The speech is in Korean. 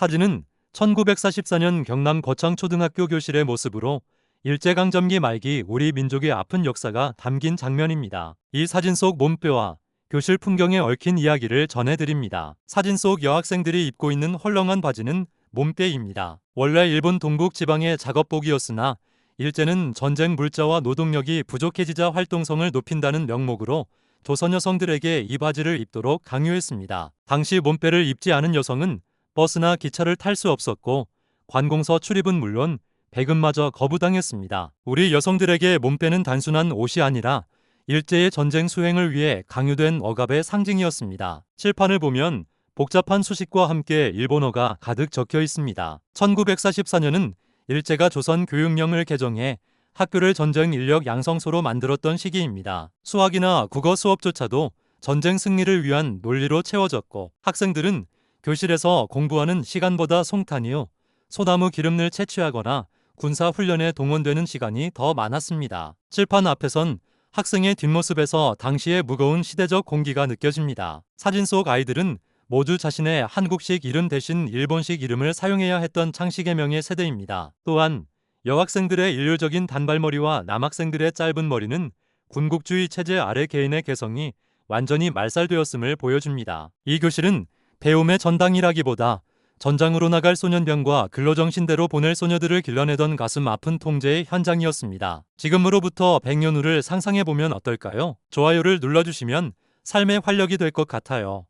사진은 1944년 경남 거창초등학교 교실의 모습으로 일제강점기 말기 우리 민족의 아픈 역사가 담긴 장면입니다. 이 사진 속 몸뼈와 교실 풍경에 얽힌 이야기를 전해드립니다. 사진 속 여학생들이 입고 있는 헐렁한 바지는 몸빼입니다. 원래 일본 동북 지방의 작업복이었으나 일제는 전쟁 물자와 노동력이 부족해지자 활동성을 높인다는 명목으로 조선 여성들에게 이 바지를 입도록 강요했습니다. 당시 몸빼를 입지 않은 여성은 버스나 기차를 탈 수 없었고 관공서 출입은 물론 배급마저 거부당했습니다. 우리 여성들에게 몸빼는 단순한 옷이 아니라 일제의 전쟁 수행을 위해 강요된 억압의 상징이었습니다. 칠판을 보면 복잡한 수식과 함께 일본어가 가득 적혀 있습니다. 1944년은 일제가 조선 교육령을 개정해 학교를 전쟁 인력 양성소로 만들었던 시기입니다. 수학이나 국어 수업조차도 전쟁 승리를 위한 논리로 채워졌고 학생들은 교실에서 공부하는 시간보다 송탄이요, 소나무 기름을 채취하거나 군사 훈련에 동원되는 시간이 더 많았습니다. 칠판 앞에선 학생의 뒷모습에서 당시의 무거운 시대적 공기가 느껴집니다. 사진 속 아이들은 모두 자신의 한국식 이름 대신 일본식 이름을 사용해야 했던 창식의 명의 세대입니다. 또한 여학생들의 일률적인 단발머리와 남학생들의 짧은 머리는 군국주의 체제 아래 개인의 개성이 완전히 말살되었음을 보여줍니다. 이 교실은 배움의 전당이라기보다 전장으로 나갈 소년병과 근로정신대로 보낼 소녀들을 길러내던 가슴 아픈 통제의 현장이었습니다. 지금으로부터 100년 후를 상상해보면 어떨까요? 좋아요를 눌러주시면 삶의 활력이 될 것 같아요.